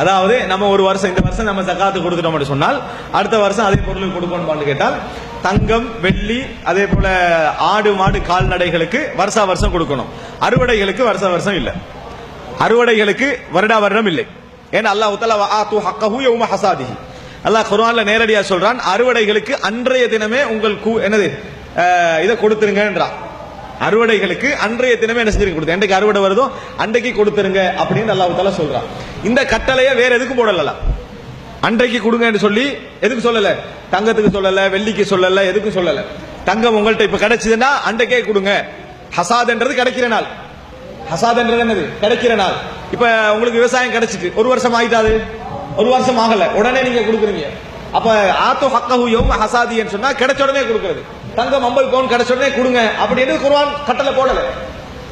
அதாவது நம்ம ஒரு வருஷம் இந்த வருஷம் நம்ம சக்காத்து கொடுத்துட்டோம் சொன்னால் அடுத்த வருஷம் அதே பொருள் கொடுக்கணுமான்னு கேட்டால் தங்கம் வெள்ளி அதே போல ஆடு மாடு கால்நடைகளுக்கு வருஷா வருஷம் கொடுக்கணும். அறுவடைகளுக்கு வருஷா வருஷம் இல்லை. அறுவடைகளுக்கு வருடா வருடம் இல்லை. ஏன்னா அல்லாஹ் உத்தலா ஹசாதிஹி. அல்லாஹ் குர்ஆன்ல நேரடியா சொல்றான் அறுவடைகளுக்கு அன்றைய தினமே உங்கள் கூ என்னது? இதை கொடுத்துருங்கன்றான். அறுவடைகளுக்கு அன்றைய தினமே என்ன செஞ்சிருக்க கொடுத்து என்றைக்கு அறுவடை வருதோ அன்றைக்கு கொடுத்துருங்க அப்படின்னு அல்லாஹ் தஆலா சொல்றான். இந்த கட்டளையை வேற எதுக்கும் போடல அன்றைக்கு கொடுங்கன்னு சொல்லி எதுக்கு சொல்லல? தங்கத்துக்கு சொல்லல வெள்ளிக்கு சொல்லல எதுக்கும் சொல்லல. தங்கம் உங்கள்ட்ட இப்ப கிடைச்சதுன்னா அன்றைக்கே கொடுங்க. ஹசாத்ன்றது கிடைக்கிற நாள். ஹசாத்ன்றது என்னது? கிடைக்கிற நாள். இப்ப உங்களுக்கு விவசாயம் கிடைச்சிட்டு ஒரு வருஷம் ஆயிட்டாது ஒரு வருஷம் ஆகல. உடனே நீங்க கொடுக்குறீங்க. அப்ப ஆத்தோ ஹக்கஹு யோம் ஹசாதின்னு சொன்னா கிடைச்ச உடனே கொடுக்கறது. தங்கம் அம்பல் கோன் கிடைச்ச உடனே கொடுங்க. அப்படின்னு குர்வான் கட்டளை போடல.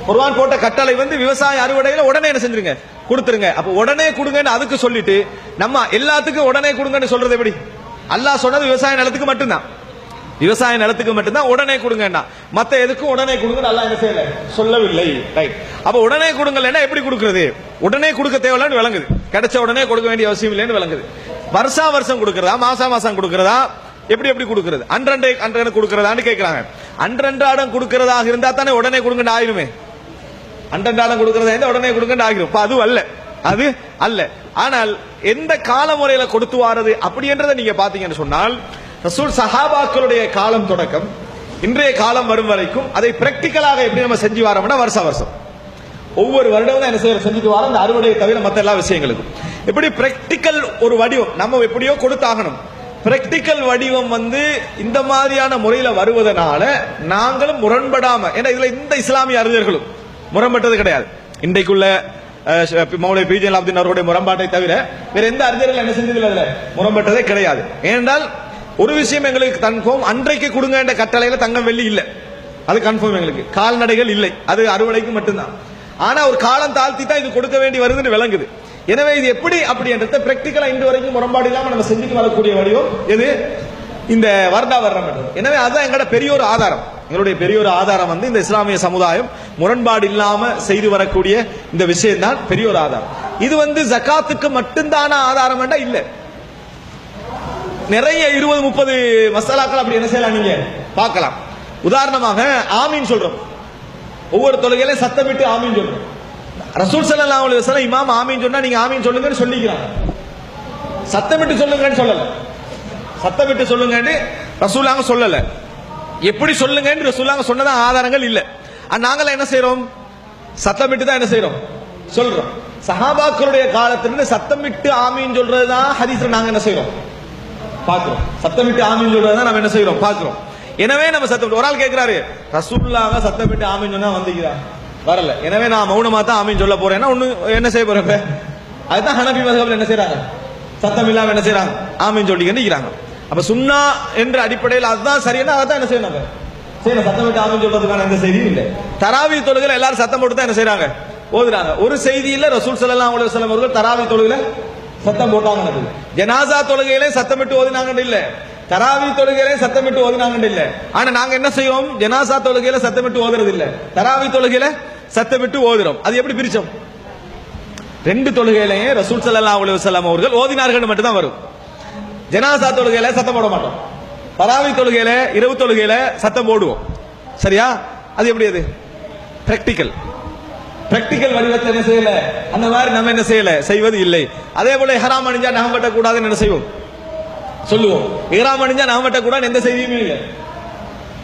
குர்வான் போட்ட கட்டளை வந்து விவசாய அறுவடையில உடனே என்ன செஞ்சிருங்க? கொடுத்துருங்க. அப்ப உடனே கொடுங்கன்னு அதுக்கு சொல்லிட்டு நம்ம எல்லாத்துக்கும் உடனே கொடுங்கன்னு சொல்றது எப்படி? அல்லாஹ் சொன்னது விவசாய நிலத்துக்கு மட்டும்தான். விவசாய நிலத்துக்கு மட்டும்தான். உடனே கொடுங்கன்னா மத்த எதுக்கும் உடனே கொடுங்க நல்லா என்ன செய்யல? சொல்லவில்லை. ரைட் அப்ப உடனே கொடுங்கலன்னா எப்படி கொடுக்கறது? உடனே கொடுக்க தேவையில்லைன்னு விளங்குது. கிடைச்ச உடனே கொடுக்க வேண்டிய அவசியம் இல்லைன்னு விளங்குது. வருஷா வருஷம் கொடுக்கறதா? மாசா மாசம் கொடுக்கறதா? எப்படி எப்படி கொடுக்கிறது? அன்றண்டை அன்றனை கொடுக்கிறதான்னு கேட்கறாங்க அன்றன்றாடம் கொடுக்கறதாக இருந்தா தானே உடனே கொடுங்கன்னு ஆயிருமே? அன்றன்றாடம் கொடுக்கிறதா இருந்தா உடனே கொடுங்கன்னு ஆகிரும். அது அல்ல. அது அல்ல. ஆனால் எந்த கால முறையில கொடுத்து வாரது அப்படின்றத நீங்க பாத்தீங்கன்னு சொன்னால் ரசூல் சஹாபாக்களுடைய காலம் தொடக்கம் இன்றைய காலம் வரும் வரைக்கும் அதை பிராக்டிக்கலாக எப்படி நம்ம செஞ்சு வரோம்னா வருஷ வருஷம். ஒவ்வொரு வருடமும் தான் என்ன செய்யற? செஞ்சுட்டு வரோம். அந்த அறுவடையை தவிர மற்ற எல்லா விஷயங்களுக்கும். எப்படி பிராக்டிக்கல் ஒரு வடிவம் நம்ம எப்படியோ கொடுத்தாகணும். பிராக்டிக்கல் வடிவம் வந்து இந்த மாதிரியான முறையில வருவதனால நாங்களும் முரண்படாம ஏன்னா இதுல இந்த இஸ்லாமிய அறிஞர்களும் முரண்பட்டது கிடையாது. இன்றைக்குள்ள மௌலை பிஜன் அப்தின் அவருடைய முரண்பாட்டை தவிர வேற எந்த அறிஞர்கள் என்ன செஞ்சதில்லை அதுல? முரண்பட்டதே கிடையாது. ஏனென்றால் ஒரு விஷயம் எங்களுக்கு கன்ஃபார்ம் அன்றைக்கு கொடுங்க என்ற கட்டளையில தங்கம் வெள்ளி இல்லை. அது கன்ஃபார்ம் எங்களுக்கு. கால்நடைகள் இல்லை. அது அறுவடைக்கு மட்டும்தான். ஆனா ஒரு காலம் தாழ்த்தி தான் இது கொடுக்க வேண்டி வருதுன்னு விளங்குது. எனவே இது எப்படி? அப்படின்றத பிராக்டிக்கலா இன்று வரைக்கும் முரண்பாடு இல்லாம நம்ம செஞ்சுட்டு வரக்கூடிய வடிவம் எது? இந்த வருடா வர்ணம் எனவே அதுதான் எங்களோட பெரிய ஒரு ஆதாரம். எங்களுடைய பெரிய ஒரு ஆதாரம் வந்து இந்த இஸ்லாமிய சமுதாயம் முரண்பாடு இல்லாம செய்து வரக்கூடிய இந்த விஷயம் தான் பெரிய ஒரு ஆதாரம். இது வந்து ஜக்காத்துக்கு மட்டும்தான ஆதாரம் வேண்டாம் இல்ல. நிறைய இருபது முப்பது மசாலாக்கள் அப்படி என்ன செய்யலாம் நீங்க? பார்க்கலாம். உதாரணமாக ஆமீன் சொல்றோம். ஒவ்வொரு தொழுகையில சத்தமிட்டு ஆமின்னு சொல்றோம். ரசூல் சல்லா அலி வசலம் இமாம் ஆமின்னு சொன்னா நீங்க ஆமின்னு சொல்லுங்கன்னு சொல்லிக்கிறாங்க. சத்தமிட்டு சொல்லுங்கன்னு சொல்லல. சத்தமிட்டு சொல்லுங்கன்னு ரசூலாங்க சொல்லல. எப்படி சொல்லுங்கன்னு ரசூலாங்க சொன்னதா ஆதாரங்கள் இல்ல. நாங்களாம் என்ன செய்யறோம் சத்தமிட்டு தான் என்ன செய்யறோம் சொல்றோம். சஹாபாக்களுடைய காலத்திலிருந்து சத்தமிட்டு ஆமின்னு சொல்றதுதான் ஹதீஸ்ல நாங்க என்ன செய்யறோம் பாக்குறோம். சத்தமிட்டு ஆமின்னு சொல்றதுதான் நம்ம என்ன செய்றோம்? பாக்குறோம். எனவே நம்ம சத்தம் ஒரு ஆள் கேட்கிறாரு ரசூல்லாங்க சத்தமிட்டு ஆமின்னு சொன்னா வந்துக்கிறான் வரல. எனவே நான் மௌனமா தான் ஆமீன் சொல்ல போறேன்னா ஒண்ணு என்ன செய்ய போறேன் அதுதான் ஹனபி மதகப்ல என்ன செய்யறாங்க சத்தம் இல்லாம என்ன செய்யறாங்க ஆமீன் சொல்லிக்கிட்டு இருக்கிறாங்க அப்ப சுண்ணா என்ற அடிப்படையில் அதுதான் சரியான அதான் என்ன செய்யணும் சரி சத்தம் விட்டு ஆமீன் சொல்றதுக்கான எந்த செய்தியும் இல்லை. தராவி தொழுகில் எல்லாரும் சத்தம் போட்டு தான் என்ன செய்யறாங்க ஓதுறாங்க. ஒரு செய்தியில ரசூல் ஸல்லல்லாஹு அலைஹி வஸல்லம் அவர்கள் தராவி தொழுகில சத்தம் போட்டாங்க ஜனாசா தொழுகையிலே சத்தமிட்டு ஓதினாங்க இல்ல. தராவி தொழுகையிலே சத்தமிட்டு ஓதினாங்க இல்ல. ஆனா நாங்க என்ன செய்வோம்? ஜனாசா தொழுகையில சத்தமிட்டு ஓதுறது இல்ல. தராவி தொழுகையில சத்தமிட்டு ஓதுறோம். அது எப்படி பிரிச்சோம்? ரெண்டு தொழுகையிலையும் ரசூல் சல்லா அலைஹி வசலாம் அவர்கள் ஓதினார்கள் மட்டும் தான் வரும். ஜனாசா தொழுகையில சத்தம் போட மாட்டோம். பராவி தொழுகையில இரவு தொழுகையில சத்தம் போடுவோம். சரியா? அது எப்படி அது? பிராக்டிக்கல் பிராக்டிக்கல் வடிவத்தில் என்ன செய்யல? அந்த மாதிரி நம்ம என்ன செய்யல? செய்வது இல்லை. அதே போல ஹராம் அணிஞ்சா நகம் வெட்டக்கூடாதுன்னு என்ன செய்வோம்? சொல்லுவோம். ஹராம் அணிஞ்சா நகம் வெட்டக்கூடாதுன்னு எந்த செய்தியுமே இல்லை.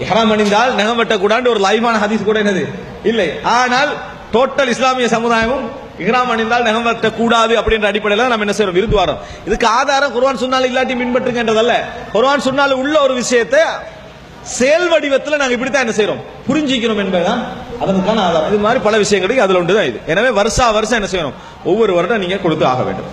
இஹ்ராம் அணிந்தால் நகம் வெட்டக்கூடாது ஒரு லைவான ஹதீஸ் கூட என்னது? இல்லை. ஆனால் டோட்டல் இஸ்லாமிய சமுதாயமும் இஹ்ராம் அணிந்தால் நகம் வெட்டக்கூடாது அப்படின்ற அடிப்படையில் நம்ம என்ன செய்யறோம்? விருது இதுக்கு ஆதாரம் குர்வான் சொன்னால் இல்லாட்டி பின்பற்றுங்கன்றதல்ல. குர்வான் சொன்னால் உள்ள ஒரு விஷயத்தை செயல் வடிவத்தில் நாங்கள் இப்படித்தான் என்ன செய்யறோம்? புரிஞ்சிக்கிறோம் என்பதுதான் அதனுக்கான ஆதாரம். இது மாதிரி பல விஷயங்களுக்கு உண்டு தான் இது. எனவே வருஷா வருஷம் என்ன செய்யணும் ஒவ்வொரு வருடம் நீங்கள் கொடுத்து ஆக வேண்டும்.